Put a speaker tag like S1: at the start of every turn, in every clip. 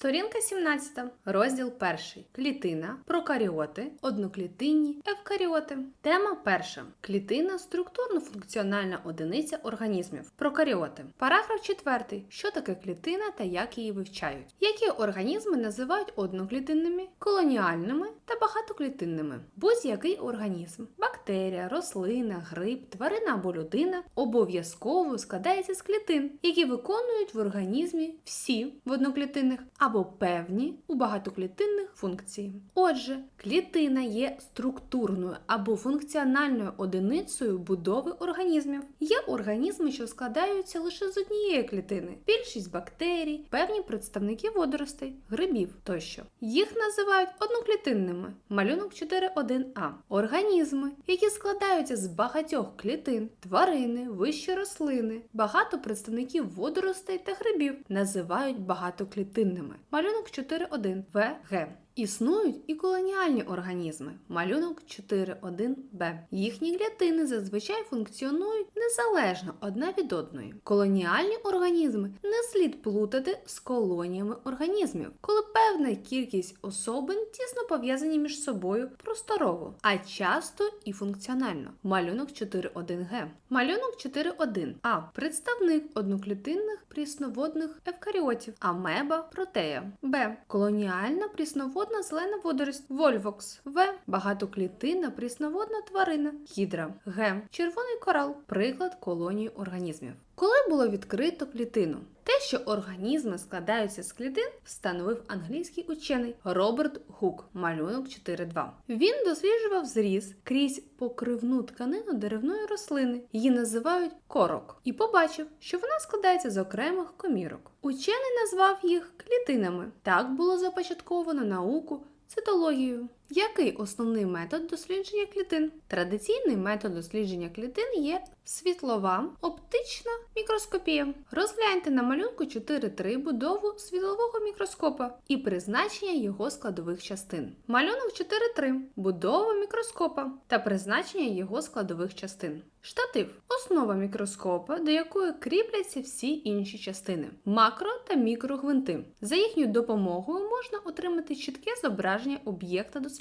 S1: Сторінка 17, розділ 1. Клітина, прокаріоти, одноклітинні, евкаріоти. Тема перша. Клітина структурно-функціональна одиниця організмів. Прокаріоти. Параграф 4. Що таке клітина та як її вивчають? Які організми називають одноклітинними, колоніальними та багатоклітинними? Будь-який організм, бактерія, рослина, гриб, тварина або людина обов'язково складається з клітин, які виконують в організмі всі в одноклітинних або певні у багатоклітинних функції. Отже, клітина є структурною або функціональною одиницею будови організмів. Є організми, що складаються лише з однієї клітини, більшість бактерій, певні представники водоростей, грибів тощо. Їх називають одноклітинними. Малюнок 4.1а. Організми, які складаються з багатьох клітин, тварини, вищі рослини, багато представників водоростей та грибів називають багатоклітинними. Малюнок 4.1 ВГ. Існують і колоніальні організми. Малюнок 4.1б. Їхні клітини зазвичай функціонують незалежно одна від одної. Колоніальні організми не слід плутати з колоніями організмів, коли певна кількість особин тісно пов'язані між собою просторово, а часто і функціонально. Малюнок 4.1г. Малюнок 4.1. А. Представник одноклітинних прісноводних евкаріотів, амеба, протея. Б. Колоніальна прісноводна зелена водорость, вольвокс. В. Багатоклітинна прісноводна тварина, гідра. Г. Червоний корал. Приклад колонії організмів. Коли було відкрито клітину? Те, що організми складаються з клітин, встановив англійський учений Роберт Гук, малюнок 4.2. Він досліджував зріз крізь покривну тканину деревної рослини, її називають корок, і побачив, що вона складається з окремих комірок. Учений назвав їх клітинами. Так було започатковано науку цитологію. Який основний метод дослідження клітин? Традиційний метод дослідження клітин є світлова оптична мікроскопія. Розгляньте на малюнку 4.3 будову світлового мікроскопа і призначення його складових частин. Малюнок 4.3 будова мікроскопа та призначення його складових частин. Штатив основа мікроскопа, до якої кріпляться всі інші частини макро та мікрогвинти. За їхньою допомогою можна отримати чітке зображення об'єкта дослідження.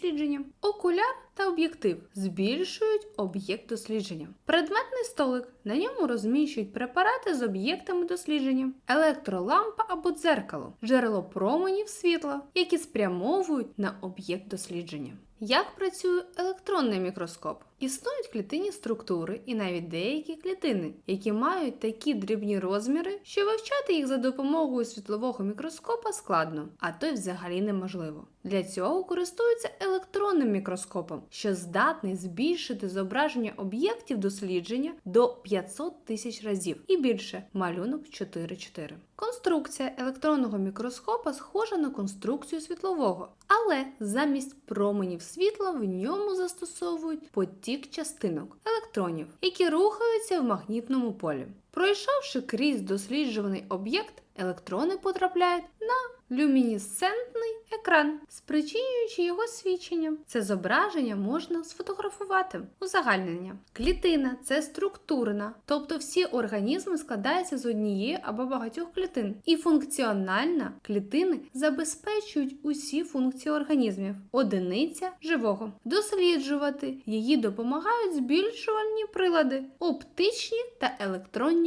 S1: Окуляр та об'єктив збільшують об'єкт дослідження. Предметний столик на ньому розміщують препарати з об'єктами дослідження, електролампа або дзеркало, джерело променів світла, які спрямовують на об'єкт дослідження. Як працює електронний мікроскоп? Існують клітинні структури і навіть деякі клітини, які мають такі дрібні розміри, що вивчати їх за допомогою світлового мікроскопа складно, а то й взагалі неможливо. Для цього користуються електронним мікроскопом, що здатний збільшити зображення об'єктів дослідження до 500 тисяч разів і більше малюнок 4.4. Конструкція електронного мікроскопа схожа на конструкцію світлового, але замість променів світла в ньому застосовують потік частинок електронів, які рухаються в магнітному полі. Пройшовши крізь досліджуваний об'єкт, електрони потрапляють на люмінесцентний екран, спричинюючи його свічення. Це зображення можна сфотографувати. Узагальнення. Клітина це структурна, тобто всі організми складаються з однієї або багатьох клітин. І функціональна клітини забезпечують усі функції організмів. Одиниця живого. Досліджувати її допомагають збільшувальні прилади, оптичні та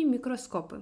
S1: електронні мікроскопи.